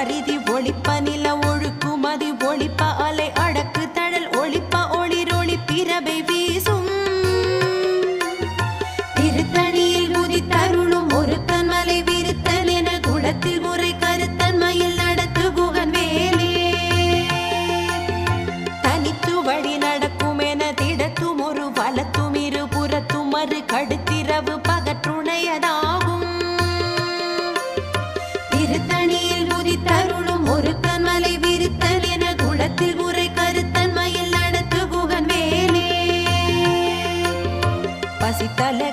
Maridio. வாசித்தலை